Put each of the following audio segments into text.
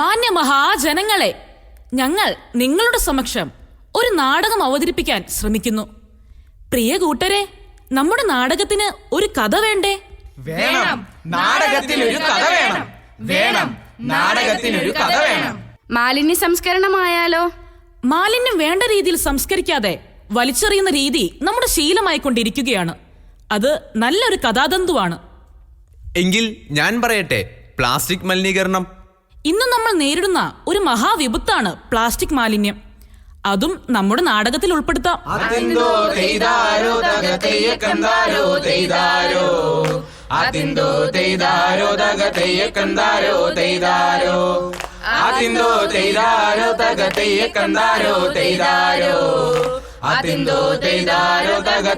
മാന്യമഹാജനങ്ങളെ ഞങ്ങൾ നിങ്ങളുടെ സമക്ഷം ഒരു നാടകം അവതരിപ്പിക്കാൻ ശ്രമിക്കുന്നു. പ്രിയ കൂട്ടരെ നമ്മുടെ നാടകത്തിന് ഒരു കഥ വേണ്ടേ? വേണം. നാടകത്തിനൊരു കഥ വേണം. വേണം. നാടകത്തിനൊരു കഥ വേണം. മാലിന്യ സംസ്കരണമായാലോ? മാലിന്യം വേണ്ട രീതിയിൽ സംസ്കരിക്കാതെ വലിച്ചെറിയുന്ന രീതി നമ്മുടെ ശീലമായിക്കൊണ്ടിരിക്കുകയാണ്. അത് നല്ലൊരു കഥാതന്തുവാണ്. എങ്കിൽ ഞാൻ പറയട്ടെ പ്ലാസ്റ്റിക് മലിനീകരണം ഇന്ന് നമ്മൾ നേരിടുന്ന ഒരു മഹാവിപത്താണ് പ്ലാസ്റ്റിക് മാലിന്യം. അതും നമ്മുടെ നാടകത്തിൽ ഉൾപ്പെടുത്താം ോ. തെയ്താരോ അതിന്തോ തെയ്താരോ തക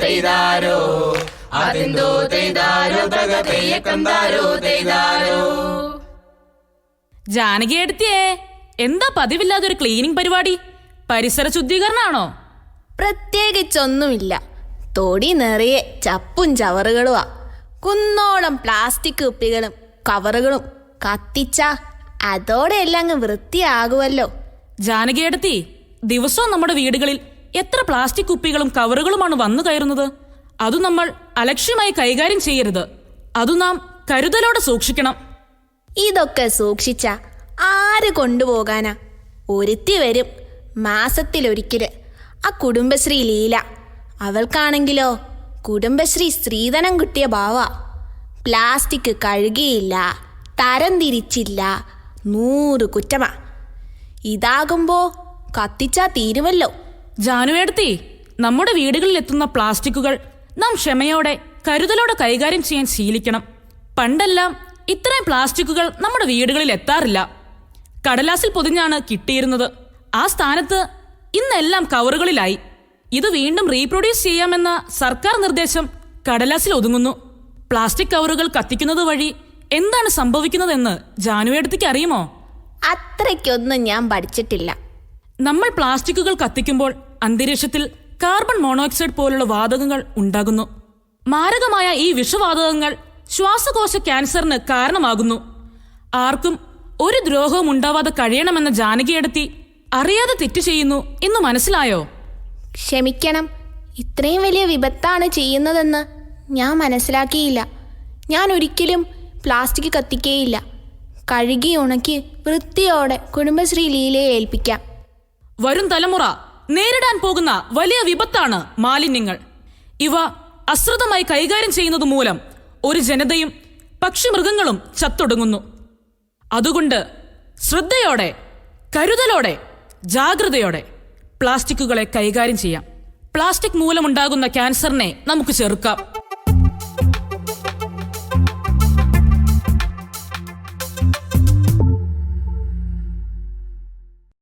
തെയ്താരോ? അതിന്തോ തെയ്താരോ? തക തെയ്യക്കന്താരോ തെയ്താരോ? ജാനകി എടുത്തിയേ എന്താ പതിവില്ലാതെ ഒരു ക്ലീനിങ് പരിപാടി? പരിസര ശുദ്ധീകരണമാണോ പ്രത്യേകിച്ചൊന്നുമില്ല. തൊടി നിറയെ ചപ്പും ചവറുകളുമാ കുന്നോളം പ്ലാസ്റ്റിക് കുപ്പികളും കവറുകളും കത്തിച്ച അതോടെ എല്ലാം അങ്ങ് വൃത്തിയാകുമല്ലോ ജാനകി എടുത്തി ദിവസവും നമ്മുടെ വീടുകളിൽ എത്ര പ്ലാസ്റ്റിക് കുപ്പികളും കവറുകളുമാണ് വന്നു കയറുന്നത്? അത് നമ്മൾ അലക്ഷ്യമായി കൈകാര്യം ചെയ്യരുത്. അത് നാം കരുതലോടെ സൂക്ഷിക്കണം. ഇതൊക്കെ സൂക്ഷിച്ച ആര് കൊണ്ടുപോകാനാ? ഒരുത്തി വരും മാസത്തിലൊരിക്കൽ. ആ കുടുംബശ്രീ ലീല. അവൾക്കാണെങ്കിലോ കുടുംബശ്രീ സ്ത്രീധനം കിട്ടിയ ഭാവ പ്ലാസ്റ്റിക് കഴുകിയില്ല തരം തിരിച്ചില്ല നൂറ് കുറ്റമാ. ഇതാകുമ്പോ കത്തിച്ചാ തീരുമല്ലോ. ജാനുവേടത്തി നമ്മുടെ വീടുകളിൽ എത്തുന്ന പ്ലാസ്റ്റിക്കുകൾ നാം ക്ഷമയോടെ കരുതലോടെ കൈകാര്യം ചെയ്യാൻ ശീലിക്കണം. പണ്ടെല്ലാം ഇത്രയും പ്ലാസ്റ്റിക്കുകൾ നമ്മുടെ വീടുകളിൽ എത്താറില്ല. കടലാസിൽ പൊതിഞ്ഞാണ് കിട്ടിയിരുന്നത്. ആ സ്ഥാനത്ത് ഇന്നെല്ലാം കവറുകളിലായി. ഇത് വീണ്ടും റീപ്രൊഡ്യൂസ് ചെയ്യാമെന്ന സർക്കാർ നിർദ്ദേശം കടലാസിൽ ഒതുങ്ങുന്നു. പ്ലാസ്റ്റിക് കവറുകൾ കത്തിക്കുന്നത് വഴി എന്താണ് സംഭവിക്കുന്നതെന്ന് ജാനുവേടത്തിക്ക് അറിയുമോ? അത്രയ്ക്കൊന്നും ഞാൻ പഠിച്ചിട്ടില്ല. നമ്മൾ പ്ലാസ്റ്റിക്കുകൾ കത്തിക്കുമ്പോൾ അന്തരീക്ഷത്തിൽ കാർബൺ മോണോക്സൈഡ് പോലുള്ള വാതകങ്ങൾ ഉണ്ടാകുന്നു. മാരകമായ ഈ വിഷവാതകങ്ങൾ ശ്വാസകോശ ക്യാൻസറിന് കാരണമാകുന്നു. ആർക്കും ഒരു ദ്രോഹവും ഉണ്ടാവാതെ കഴിയണമെന്ന ജാനകിയെടുത്തി അറിയാതെ തെറ്റ് ചെയ്യുന്നു എന്ന് മനസ്സിലായോ? ക്ഷമിക്കണം. ഇത്രയും വലിയ വിപത്താണ് ചെയ്യുന്നതെന്ന് ഞാൻ മനസ്സിലാക്കിയില്ല. ഞാൻ ഒരിക്കലും പ്ലാസ്റ്റിക് കത്തിക്കേയില്ല. കഴുകി ഉണക്കി വൃത്തിയോടെ കുടുംബശ്രീ ലീലയെ ഏൽപ്പിക്കാം. വരും തലമുറ നേരിടാൻ പോകുന്ന വലിയ വിപത്താണ് മാലിന്യങ്ങൾ. ഇവ അശ്രദ്ധമായി കൈകാര്യം ചെയ്യുന്നത് മൂലം ഒരു ജനതയും പക്ഷിമൃഗങ്ങളും ചത്തൊടുങ്ങുന്നു. അതുകൊണ്ട് ശ്രദ്ധയോടെ കരുതലോടെ ജാഗ്രതയോടെ പ്ലാസ്റ്റിക്കുകളെ കൈകാര്യം ചെയ്യാം. പ്ലാസ്റ്റിക് മൂലമുണ്ടാകുന്ന ക്യാൻസറിനെ നമുക്ക് ചെറുക്കാം.